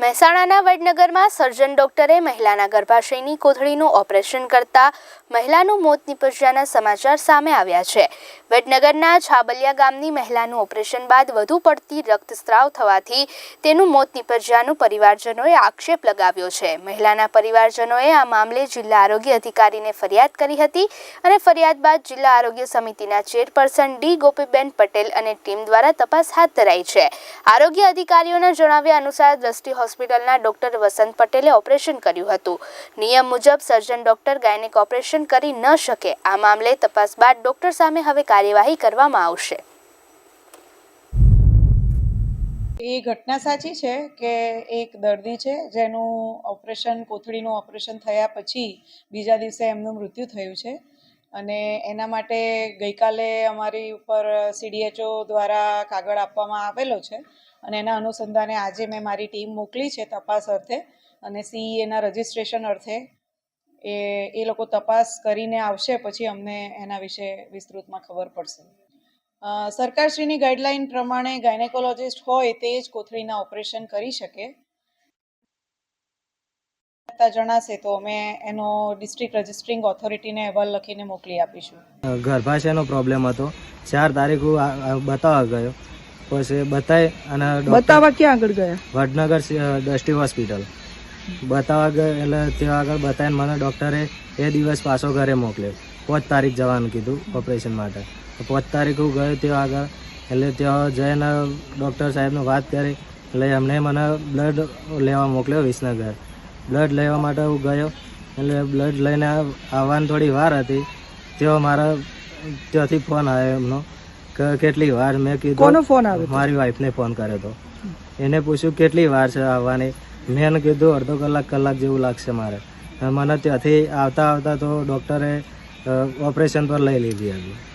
મહેસાણાના વડનગરમાં સર્જન ડોક્ટરે મહિલાના ગર્ભાશયની કોથળીનું ઓપરેશન કરતા મહિલાનું મોત નિપજ્યાના સમાચાર સામે આવ્યા છે. વડનગરના છાબલિયા ગામની મહિલાનું ઓપરેશન બાદ વધુ પડતી રક્તસ્રાવ થવાથી તેનું મોત નિપજ્યાનું પરિવારજનોએ આક્ષેપ લગાવ્યો છે. મહિલાના પરિવારજનોએ આ મામલે જિલ્લા આરોગ્ય અધિકારીને ફરિયાદ કરી હતી અને ફરિયાદ બાદ જિલ્લા આરોગ્ય સમિતિના ચેરપર્સન ડી ગોપીબેન પટેલ અને ટીમ દ્વારા તપાસ હાથ ધરાઈ છે. આરોગ્ય અધિકારીઓના જણાવ્યા અનુસાર દ્રષ્ટિ હોસ્પિટલના ડોક્ટર વસંત પટેલે ઓપરેશન કર્યું હતું. નિયમ મુજબ સર્જન ડોક્ટર ગાયનેક ઓપરેશન કરી ન શકે. આ મામલે તપાસ બાદ ડોક્ટર સામે હવે કાર્યવાહી કરવામાં આવશે. એ ઘટના સાચી છે કે એક દર્દી છે જેનું ઓપરેશન કોથળીનું ઓપરેશન થયા પછી બીજા દિવસે એમનું મૃત્યુ થયું છે. અને એના માટે ગઈકાલે અમારી ઉપર સીડીએચઓ દ્વારા કાગળ આપવામાં આવેલો છે. અને એના અનુસંધાને આજે મેં મારી ટીમ મોકલી છે તપાસ અર્થે. અને સીઈએના રજિસ્ટ્રેશન અર્થે એ એ લોકો તપાસ કરીને આવશે, પછી અમને એના વિશે વિસ્તૃતમાં ખબર પડશે. સરકારશ્રીની ગાઈડલાઈન પ્રમાણે ગાયનેકોલોજિસ્ટ હોય તે જ કોથળીના ઓપરેશન કરી શકે. જણાશે તો અમે એનો ડિસ્ટ્રિક્ટ રજિસ્ટ્રિંગ ઓથોરિટીને અહેવાલ લખીને મોકલી આપીશું. ગર્ભાશયનો પ્રોબ્લેમ હતો. ચાર તારીખ હું બતાવવા ગયો. પછી બતાવે અને બતાવવા ક્યાં આગળ ગયા? વડનગર દ્રષ્ટિ હોસ્પિટલ બતાવવા ગયો એટલે ત્યાં આગળ બતાવીને મને ડૉક્ટરે એ દિવસ પાછો ઘરે મોકલ્યો. પાંચ તારીખ જવાનું કીધું ઓપરેશન માટે. તો પાંચ તારીખ હું ગયો ત્યાં આગળ. એટલે ત્યાં જઈને ડૉક્ટર સાહેબને વાત કરી. એટલે એમણે મને બ્લડ લેવા મોકલ્યો વિસનગર. બ્લડ લેવા માટે હું ગયો. એટલે બ્લડ લઈને આવવાની થોડી વાર હતી. તેઓ મારા ત્યાંથી ફોન આવ્યો એમનો કે કેટલી વાર મેં કોનો કીધું ફોન આવ્યો મારી વાઈફને ફોન કર્યો હતો. એને પૂછ્યું કેટલી વાર છે આવવાની? મેં એને કીધું અડધો કલાક કલાક જેવું લાગશે મારે. મને ત્યાંથી આવતા આવતા તો ડૉક્ટરે ઓપરેશન પર લઈ લીધી હતી